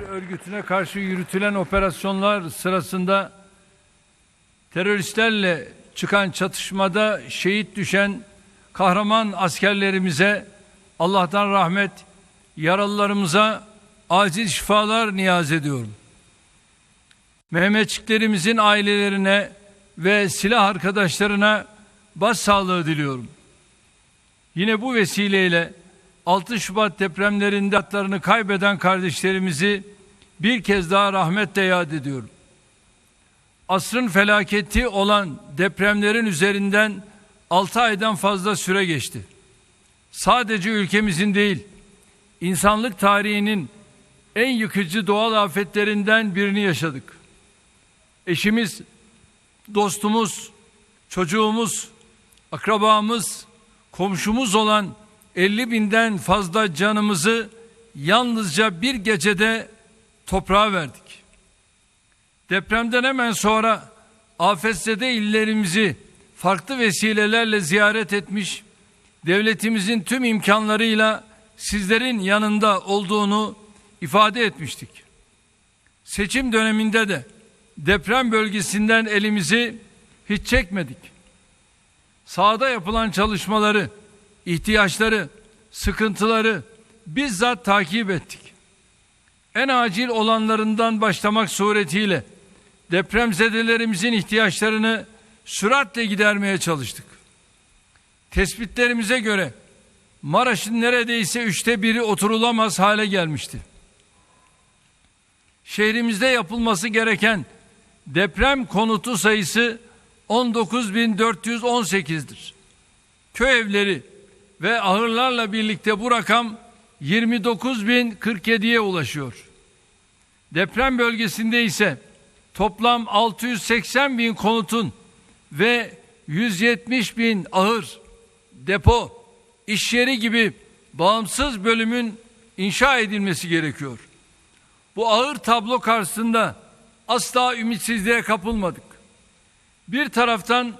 örgütüne karşı yürütülen operasyonlar sırasında teröristlerle çıkan çatışmada şehit düşen kahraman askerlerimize Allah'tan rahmet, yaralılarımıza acil şifalar niyaz ediyorum. Mehmetçiklerimizin ailelerine ve silah arkadaşlarına başsağlığı diliyorum. Yine bu vesileyle 6 Şubat depremlerinde hayatlarını kaybeden kardeşlerimizi bir kez daha rahmetle yad ediyorum. Asrın felaketi olan depremlerin üzerinden 6 aydan fazla süre geçti. Sadece ülkemizin değil, insanlık tarihinin en yıkıcı doğal afetlerinden birini yaşadık. Eşimiz, dostumuz, çocuğumuz, akrabamız, komşumuz olan 50 binden fazla canımızı yalnızca bir gecede toprağa verdik. Depremden hemen sonra afetzede illerimizi farklı vesilelerle ziyaret etmiş, devletimizin tüm imkanlarıyla sizlerin yanında olduğunu ifade etmiştik. Seçim döneminde de deprem bölgesinden elimizi hiç çekmedik. Sahada yapılan çalışmaları, ihtiyaçları, sıkıntıları bizzat takip ettik. En acil olanlarından başlamak suretiyle depremzedelerimizin ihtiyaçlarını süratle gidermeye çalıştık. Tespitlerimize göre Maraş'ın neredeyse üçte biri oturulamaz hale gelmişti. Şehrimizde yapılması gereken deprem konutu sayısı 19.418'dir. Köy evleri ve ahırlarla birlikte bu rakam 29.047'ye ulaşıyor. Deprem bölgesinde ise toplam 680 bin konutun ve 170 bin ahır, depo, iş yeri gibi bağımsız bölümün inşa edilmesi gerekiyor. Bu ağır tablo karşısında asla ümitsizliğe kapılmadık. Bir taraftan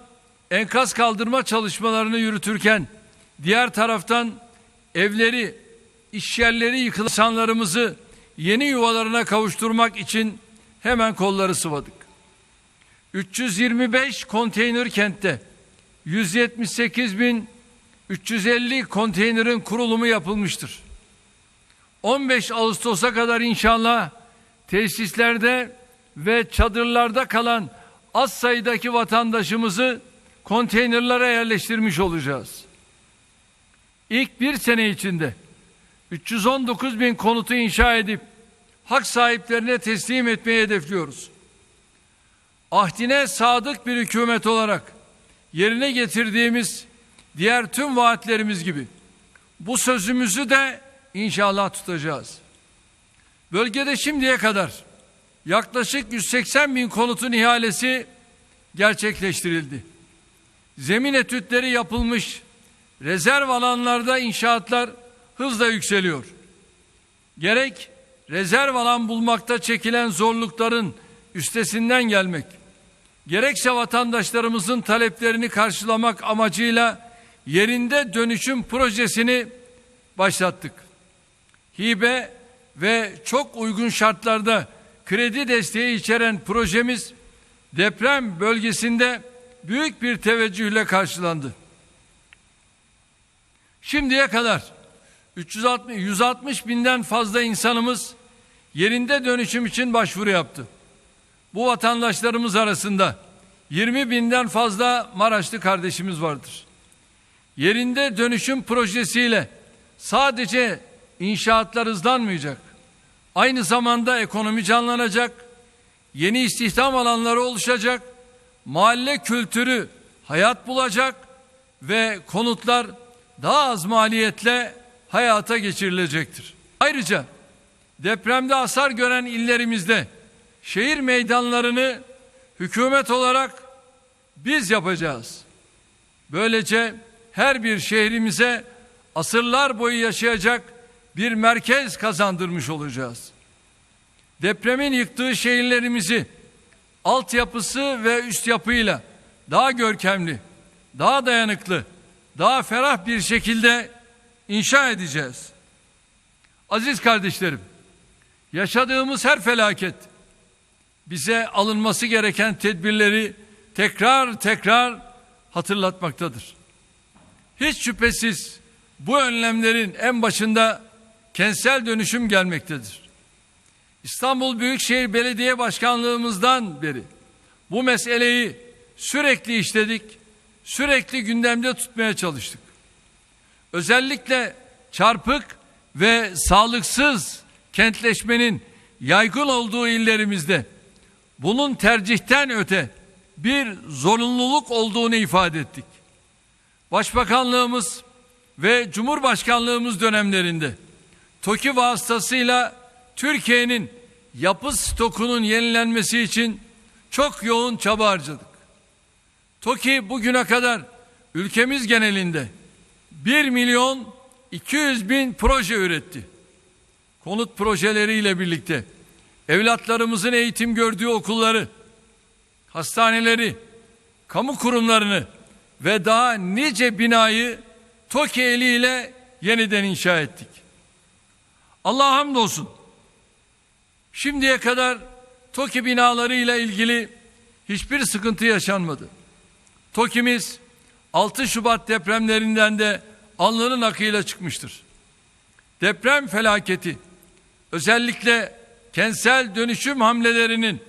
enkaz kaldırma çalışmalarını yürütürken diğer taraftan evleri, iş yerleri yıkılan insanlarımızı yeni yuvalarına kavuşturmak için hemen kolları sıvadık. 325 konteyner kentte 178 bin 350 konteynerin kurulumu yapılmıştır. 15 Ağustos'a kadar inşallah tesislerde ve çadırlarda kalan az sayıdaki vatandaşımızı konteynerlara yerleştirmiş olacağız. İlk bir sene içinde 319 bin konutu inşa edip hak sahiplerine teslim etmeyi hedefliyoruz. Ahdine sadık bir hükümet olarak yerine getirdiğimiz diğer tüm vaatlerimiz gibi bu sözümüzü de inşallah tutacağız. Bölgede şimdiye kadar yaklaşık 180 bin konutun ihalesi gerçekleştirildi. Zemin etütleri yapılmış, rezerv alanlarda inşaatlar hızla yükseliyor. Gerek rezerv alan bulmakta çekilen zorlukların üstesinden gelmek, gerekse vatandaşlarımızın taleplerini karşılamak amacıyla yerinde dönüşüm projesini başlattık. Hibe ve çok uygun şartlarda kredi desteği içeren projemiz deprem bölgesinde büyük bir teveccühle karşılandı. Şimdiye kadar 360, 160 binden fazla insanımız yerinde dönüşüm için başvuru yaptı. Bu vatandaşlarımız arasında 20 binden fazla Maraşlı kardeşimiz vardır. Yerinde dönüşüm projesiyle sadece inşaatlar hızlanmayacak. Aynı zamanda ekonomi canlanacak, yeni istihdam alanları oluşacak, mahalle kültürü hayat bulacak ve konutlar daha az maliyetle hayata geçirilecektir. Ayrıca depremde hasar gören illerimizde şehir meydanlarını hükümet olarak biz yapacağız. Böylece her bir şehrimize asırlar boyu yaşayacak bir merkez kazandırmış olacağız. Depremin yıktığı şehirlerimizi altyapısı ve üst yapıyla daha görkemli, daha dayanıklı, daha ferah bir şekilde inşa edeceğiz. Aziz kardeşlerim, Yaşadığımız her felaket bize alınması gereken tedbirleri tekrar tekrar hatırlatmaktadır. Hiç şüphesiz bu önlemlerin en başında kentsel dönüşüm gelmektedir. İstanbul Büyükşehir Belediye Başkanlığımızdan beri bu meseleyi sürekli işledik, sürekli gündemde tutmaya çalıştık. Özellikle çarpık ve sağlıksız kentleşmenin yaygın olduğu illerimizde bunun tercihten öte bir zorunluluk olduğunu ifade ettik. Başbakanlığımız ve Cumhurbaşkanlığımız dönemlerinde TOKİ vasıtasıyla Türkiye'nin yapı stokunun yenilenmesi için çok yoğun çaba harcadık. TOKİ bugüne kadar ülkemiz genelinde 1 milyon 200 bin proje üretti. Konut projeleriyle birlikte evlatlarımızın eğitim gördüğü okulları, hastaneleri, kamu kurumlarını ve daha nice binayı TOKİ eliyle yeniden inşa ettik. Allah'a hamdolsun. Şimdiye kadar TOKİ binalarıyla ilgili hiçbir sıkıntı yaşanmadı. TOKİ'miz 6 Şubat depremlerinden de alnının akıyla çıkmıştır. Deprem felaketi özellikle kentsel dönüşüm hamlelerinin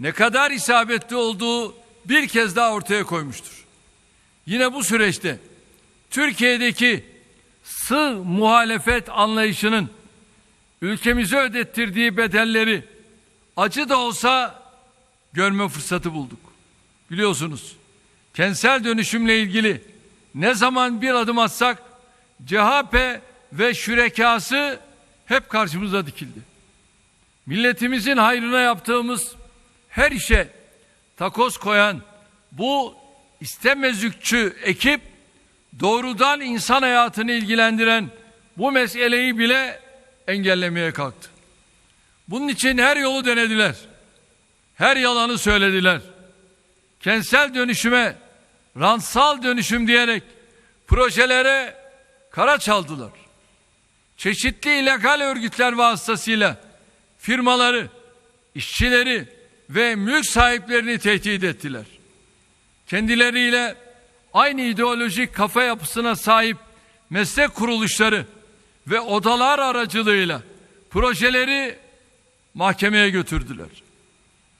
ne kadar isabetli olduğu bir kez daha ortaya koymuştur. Yine bu süreçte Türkiye'deki sığ muhalefet anlayışının ülkemize ödettirdiği bedelleri acı da olsa görme fırsatı bulduk. Biliyorsunuz kentsel dönüşümle ilgili ne zaman bir adım atsak CHP ve şürekası hep karşımıza dikildi. Milletimizin hayrına yaptığımız her işe takoz koyan bu istemezükçü ekip doğrudan insan hayatını ilgilendiren bu meseleyi bile engellemeye kalktı. Bunun için her yolu denediler. Her yalanı söylediler. Kentsel dönüşüme, rantsal dönüşüm diyerek projelere kara çaldılar. Çeşitli illegal örgütler vasıtasıyla firmaları, işçileri ve mülk sahiplerini tehdit ettiler. Kendileriyle aynı ideolojik kafa yapısına sahip meslek kuruluşları ve odalar aracılığıyla projeleri mahkemeye götürdüler.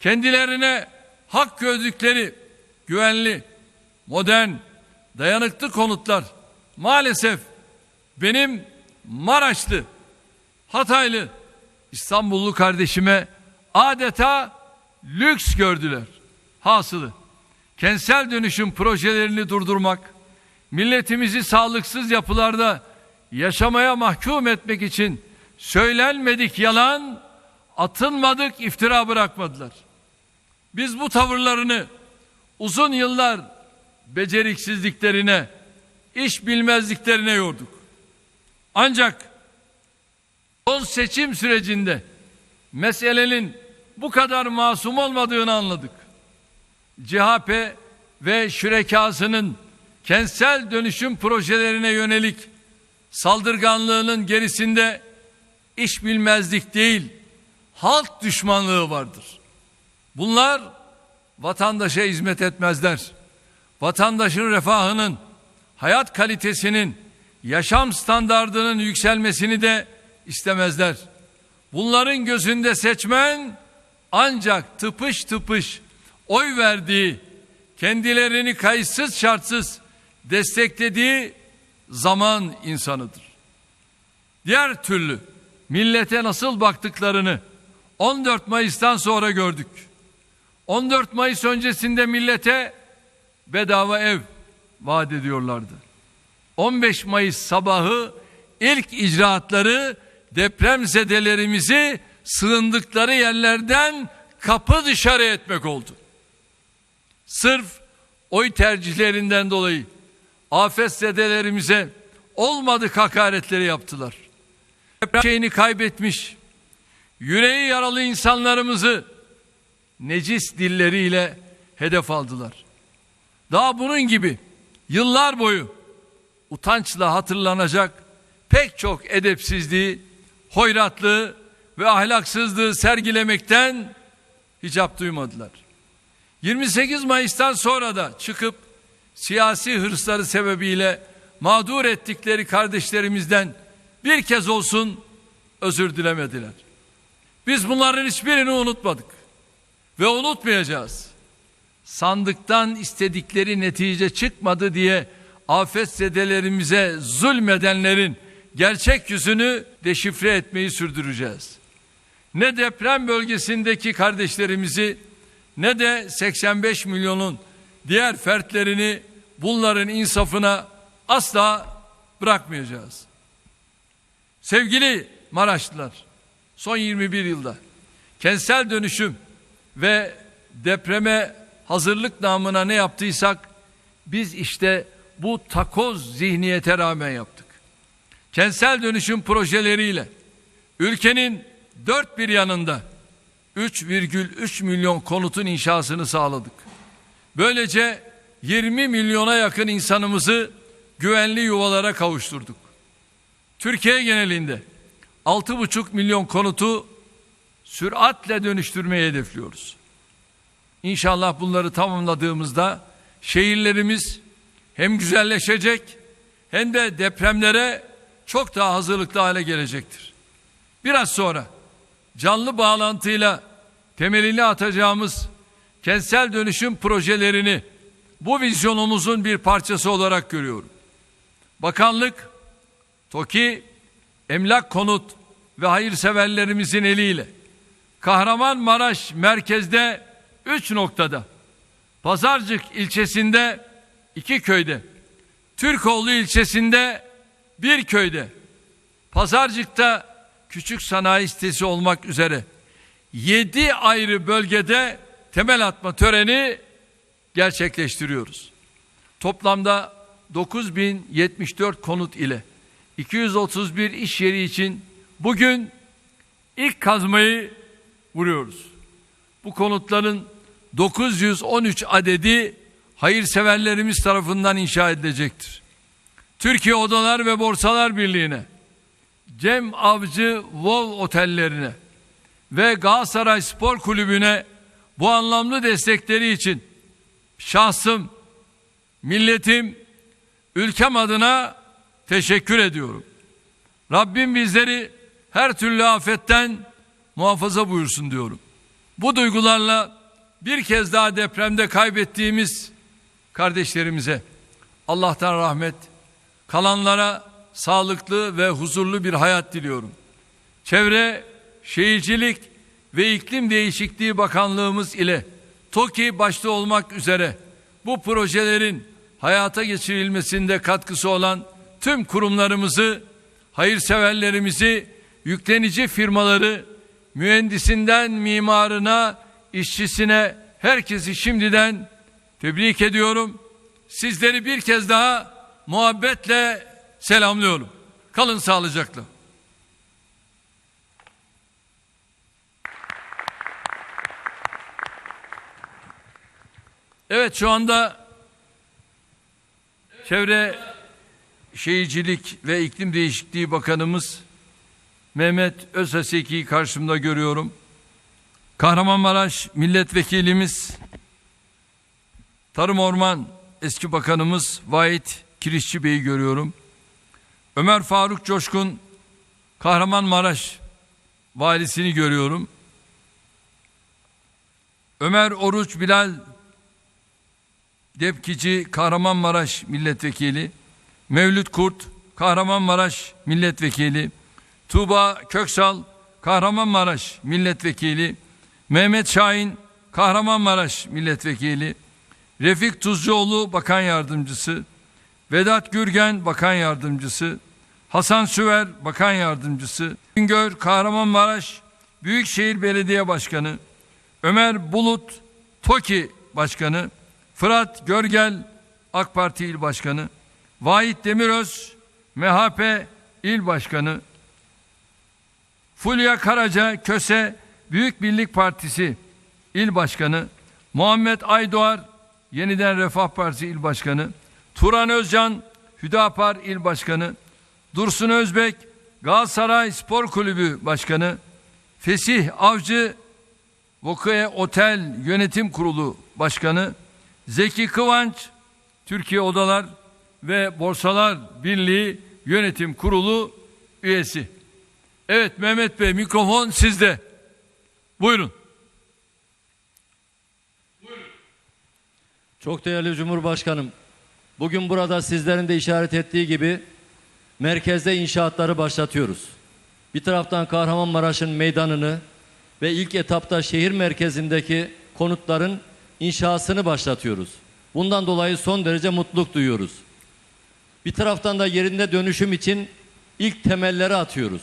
Kendilerine hak gördükleri güvenli, modern, dayanıklı konutlar maalesef benim Maraşlı, Hataylı, İstanbullu kardeşime adeta lüks gördüler. Hasılı kentsel dönüşüm projelerini durdurmak, milletimizi sağlıksız yapılarda yaşamaya mahkum etmek için söylenmedik yalan, atılmadık iftira bırakmadılar. Biz bu tavırlarını uzun yıllar beceriksizliklerine, iş bilmezliklerine yorduk. Ancak son seçim sürecinde meselenin bu kadar masum olmadığını anladık. CHP ve şürekasının kentsel dönüşüm projelerine yönelik saldırganlığının gerisinde iş bilmezlik değil, halk düşmanlığı vardır. Bunlar vatandaşa hizmet etmezler. Vatandaşın refahının, hayat kalitesinin, yaşam standardının yükselmesini de istemezler. Bunların gözünde seçmen ancak tıpış tıpış oy verdiği, kendilerini kayıtsız şartsız desteklediği zaman insanıdır. Diğer türlü millete nasıl baktıklarını 14 Mayıs'tan sonra gördük. 14 Mayıs öncesinde millete bedava ev vaat ediyorlardı. 15 Mayıs sabahı ilk icraatları depremzedelerimizi sığındıkları yerlerden kapı dışarı etmek oldu. Sırf oy tercihlerinden dolayı afetzedelerimize olmadık hakaretleri yaptılar. Şeyini kaybetmiş, yüreği yaralı insanlarımızı necis dilleriyle hedef aldılar. Daha bunun gibi yıllar boyu utançla hatırlanacak pek çok edepsizliği, hoyratlığı ve ahlaksızlığı sergilemekten hicap duymadılar. 28 Mayıs'tan sonra da çıkıp siyasi hırsları sebebiyle mağdur ettikleri kardeşlerimizden bir kez olsun özür dilemediler. Biz bunların hiçbirini unutmadık ve unutmayacağız. Sandıktan istedikleri netice çıkmadı diye afetzedelerimize zulmedenlerin gerçek yüzünü deşifre etmeyi sürdüreceğiz. Ne deprem bölgesindeki kardeşlerimizi ne de 85 milyonun diğer fertlerini bunların insafına asla bırakmayacağız. Sevgili Maraşlılar, son 21 yılda kentsel dönüşüm ve depreme hazırlık namına ne yaptıysak biz işte bu takoz zihniyete rağmen yaptık. Kentsel dönüşüm projeleriyle ülkenin dört bir yanında 3,3 milyon konutun inşasını sağladık. Böylece 20 milyona yakın insanımızı güvenli yuvalara kavuşturduk. Türkiye genelinde 6,5 milyon konutu süratle dönüştürmeyi hedefliyoruz. İnşallah bunları tamamladığımızda şehirlerimiz hem güzelleşecek hem de depremlere çok daha hazırlıklı hale gelecektir. Biraz sonra canlı bağlantıyla temelini atacağımız kentsel dönüşüm projelerini bu vizyonumuzun bir parçası olarak görüyorum. Bakanlık, TOKİ, Emlak Konut ve hayırseverlerimizin eliyle Kahramanmaraş merkezde üç noktada, Pazarcık ilçesinde iki köyde, Türkoğlu ilçesinde bir köyde, Pazarcık'ta küçük sanayi sitesi olmak üzere yedi ayrı bölgede temel atma töreni gerçekleştiriyoruz. Toplamda 9074 konut ile 231 iş yeri için bugün ilk kazmayı vuruyoruz. Bu konutların 913 adedi hayırseverlerimiz tarafından inşa edilecektir. Türkiye Odalar ve Borsalar Birliği'ne, Cem Avcı Vol Otellerine ve Galatasaray Spor Kulübü'ne bu anlamlı destekleri için şahsım, milletim, ülkem adına teşekkür ediyorum. Rabbim bizleri her türlü afetten muhafaza buyursun diyorum. Bu duygularla bir kez daha depremde kaybettiğimiz kardeşlerimize Allah'tan rahmet, kalanlara sağlıklı ve huzurlu bir hayat diliyorum. Çevre, Şehircilik ve İklim Değişikliği Bakanlığımız ile TOKİ başta olmak üzere bu projelerin hayata geçirilmesinde katkısı olan tüm kurumlarımızı, hayırseverlerimizi, yüklenici firmaları, mühendisinden mimarına, işçisine herkesi şimdiden tebrik ediyorum. Sizleri bir kez daha muhabbetle selamlıyorum. Kalın sağlıcakla. Evet şu anda Çevre Şehircilik ve İklim Değişikliği Bakanımız Mehmet Özhaseki'yi karşımda görüyorum. Kahramanmaraş Milletvekilimiz Tarım Orman Eski Bakanımız Vahit Kirişçi Bey'i görüyorum. Ömer Faruk Coşkun Kahramanmaraş Valisini görüyorum. Ömer Oruç Bilal Depkici Kahramanmaraş Milletvekili, Mevlüt Kurt Kahramanmaraş Milletvekili, Tuğba Köksal Kahramanmaraş Milletvekili, Mehmet Şahin Kahramanmaraş Milletvekili, Refik Tuzcuoğlu Bakan Yardımcısı, Vedat Gürgen Bakan Yardımcısı, Hasan Süver Bakan Yardımcısı, Güngör Kahramanmaraş Büyükşehir Belediye Başkanı, Ömer Bulut TOKİ Başkanı, Fırat Görgel AK Parti İl Başkanı, Vahit Demiröz MHP İl Başkanı, Fulya Karaca Köse Büyük Birlik Partisi İl Başkanı, Muhammed Aydoğar Yeniden Refah Partisi İl Başkanı, Turan Özcan Hüdapar İl Başkanı, Dursun Özbek Galatasaray Spor Kulübü Başkanı, Fesih Avcı Vokae Otel Yönetim Kurulu Başkanı Zeki Kıvanç Türkiye Odalar ve Borsalar Birliği Yönetim Kurulu üyesi. Evet Mehmet Bey mikrofon sizde. Buyurun. Çok değerli Cumhurbaşkanım, bugün burada sizlerin de işaret ettiği gibi merkezde inşaatları başlatıyoruz. Bir taraftan Kahramanmaraş'ın meydanını ve ilk etapta şehir merkezindeki konutların inşasını başlatıyoruz. Bundan dolayı son derece mutluluk duyuyoruz. Bir taraftan da yerinde dönüşüm için ilk temelleri atıyoruz.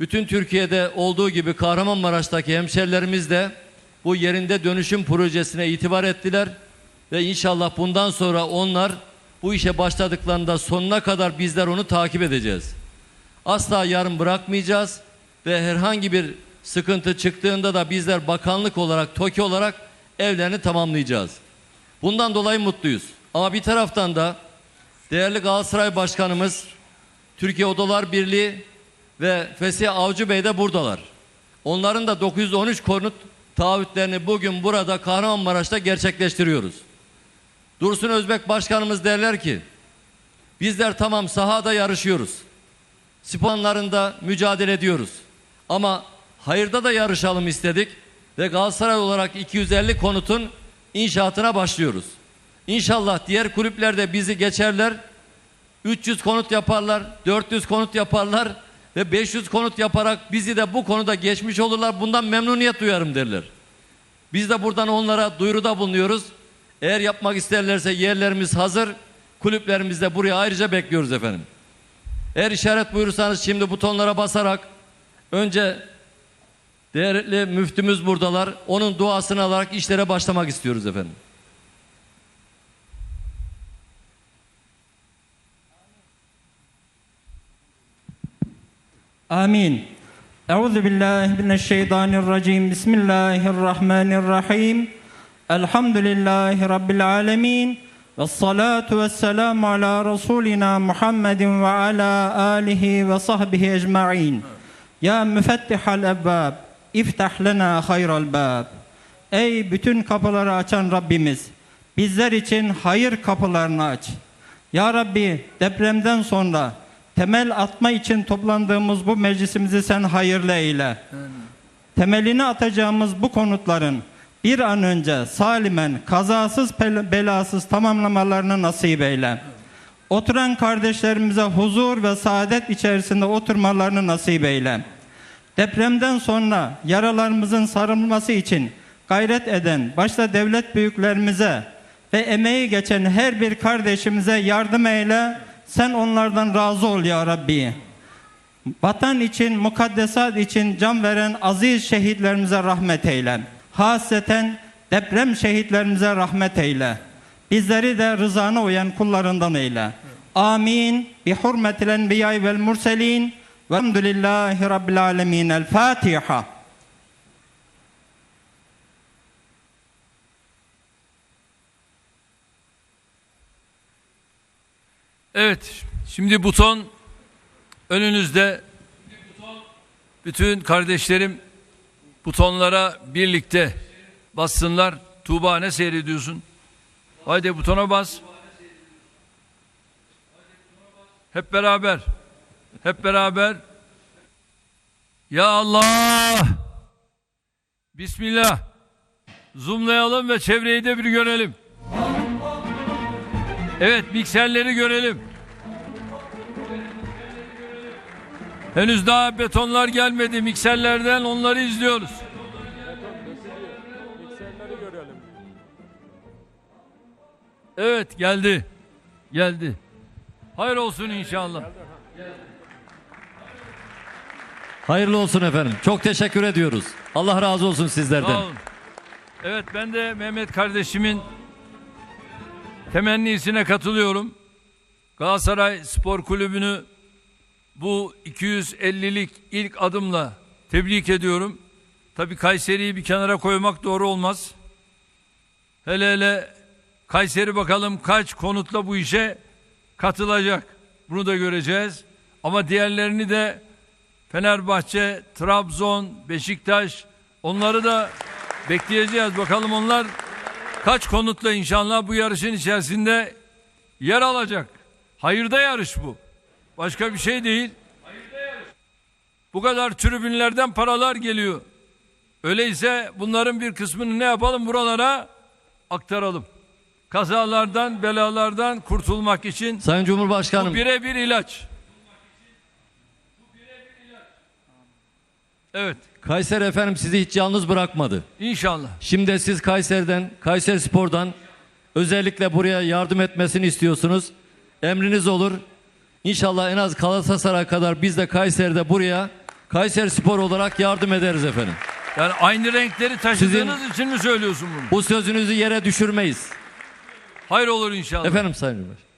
Bütün Türkiye'de olduğu gibi Kahramanmaraş'taki hemşerilerimiz de bu yerinde dönüşüm projesine itibar ettiler ve inşallah bundan sonra onlar bu işe başladıklarında sonuna kadar bizler onu takip edeceğiz. Asla yarım bırakmayacağız ve herhangi bir sıkıntı çıktığında da bizler bakanlık olarak, TOKİ olarak evlerini tamamlayacağız. Bundan dolayı mutluyuz. Ama bir taraftan da değerli Galatasaray Başkanımız, Türkiye Odalar Birliği ve Fesih Avcı Bey de buradalar. Onların da 913 konut taahhütlerini bugün burada Kahramanmaraş'ta gerçekleştiriyoruz. Dursun Özbek Başkanımız derler ki bizler tamam sahada yarışıyoruz. Sponlarında mücadele ediyoruz. Ama hayırda da yarışalım istedik ve Galatasaray olarak 250 konutun inşaatına başlıyoruz. İnşallah diğer kulüpler de bizi geçerler. 300 konut yaparlar, 400 konut yaparlar ve 500 konut yaparak bizi de bu konuda geçmiş olurlar. Bundan memnuniyet duyarım derler. Biz de buradan onlara duyuruda bulunuyoruz. Eğer yapmak isterlerse yerlerimiz hazır. Kulüplerimiz de buraya ayrıca bekliyoruz efendim. Eğer işaret buyurursanız şimdi butonlara basarak önce değerli müftümüz buradalar. Onun duasını alarak işlere başlamak istiyoruz efendim. Amin. Euzu billahi mineşşeytanirracim. Bismillahirrahmanirrahim. Elhamdülillahi rabbil alamin. Ve salatu ve selamu ala Resulina Muhammedin ve ala alihi ve sahbihi ecma'in. Ya müfettihal ebbab, iftah lena hayral bab. Ey bütün kapıları açan Rabbimiz, bizler için hayır kapılarını aç. Ya Rabbi depremden sonra temel atma için toplandığımız bu meclisimizi sen hayırlı eyle. Temelini atacağımız bu konutların bir an önce salimen, kazasız belasız tamamlamalarını nasip eyle. Oturan kardeşlerimize huzur ve saadet içerisinde oturmalarını nasip eyle. Depremden sonra yaralarımızın sarılması için gayret eden başta devlet büyüklerimize ve emeği geçen her bir kardeşimize yardım eyle. Sen onlardan razı ol ya Rabbi. Vatan için, mukaddesat için can veren aziz şehitlerimize rahmet eyle. Hasreten deprem şehitlerimize rahmet eyle. Bizleri de rızana uyan kullarından eyle. Amin. Bi hurmetil enbiya vel murselin. Velhamdülillahi Rabbil alemin. El Fatiha. Evet, şimdi buton önünüzde. Bütün kardeşlerim butonlara birlikte bassınlar. Tuğba ne seyrediyorsun? Haydi butona bas. Hep beraber. Hep beraber. Ya Allah. Bismillah. Zoomlayalım ve çevreyi de bir görelim. Evet mikserleri görelim. Henüz daha betonlar gelmedi mikserlerden onları izliyoruz. Evet geldi. Geldi. Hayır olsun inşallah. Hayırlı olsun efendim. Çok teşekkür ediyoruz. Allah razı olsun sizlerden. Sağ olun. Evet ben de Mehmet kardeşimin temennisine katılıyorum. Galatasaray Spor Kulübü'nü bu 250'lik ilk adımla tebrik ediyorum. Tabii Kayseri'yi bir kenara koymak doğru olmaz. Hele hele Kayseri bakalım kaç konutla bu işe katılacak. Bunu da göreceğiz. Ama diğerlerini de Fenerbahçe, Trabzon, Beşiktaş onları da bekleyeceğiz. Bakalım onlar kaç konutla inşallah bu yarışın içerisinde yer alacak. Hayırda yarış bu. Başka bir şey değil. Bu kadar tribünlerden paralar geliyor. Öyleyse bunların bir kısmını ne yapalım buralara aktaralım. Kazalardan, belalardan kurtulmak için Sayın Cumhurbaşkanım bu birebir ilaç. Evet, Kayseri efendim sizi hiç yalnız bırakmadı. inşallah. Şimdi siz Kayseri'den, Kayseri Spor'dan özellikle buraya yardım etmesini istiyorsunuz. Emriniz olur. İnşallah en az Galatasaray kadar biz de Kayseri'de buraya Kayseri Spor olarak yardım ederiz efendim. Yani aynı renkleri taşıdığınız için mi söylüyorsun bunu? Bu sözünüzü yere düşürmeyiz. Hayır olur inşallah. Efendim Sayın Cumhurbaşkanım.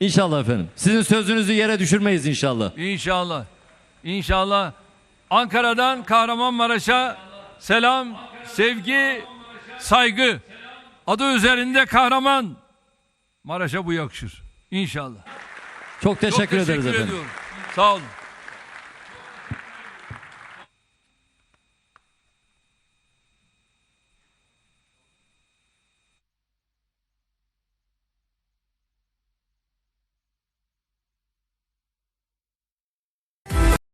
İnşallah efendim. Sizin sözünüzü yere düşürmeyiz inşallah. İnşallah. İnşallah. Ankara'dan Kahramanmaraş'a selam, sevgi, saygı. Adı üzerinde kahraman. Maraş'a bu yakışır. İnşallah. Çok teşekkür Çok ederiz efendim. ediyorum. Sağ olun.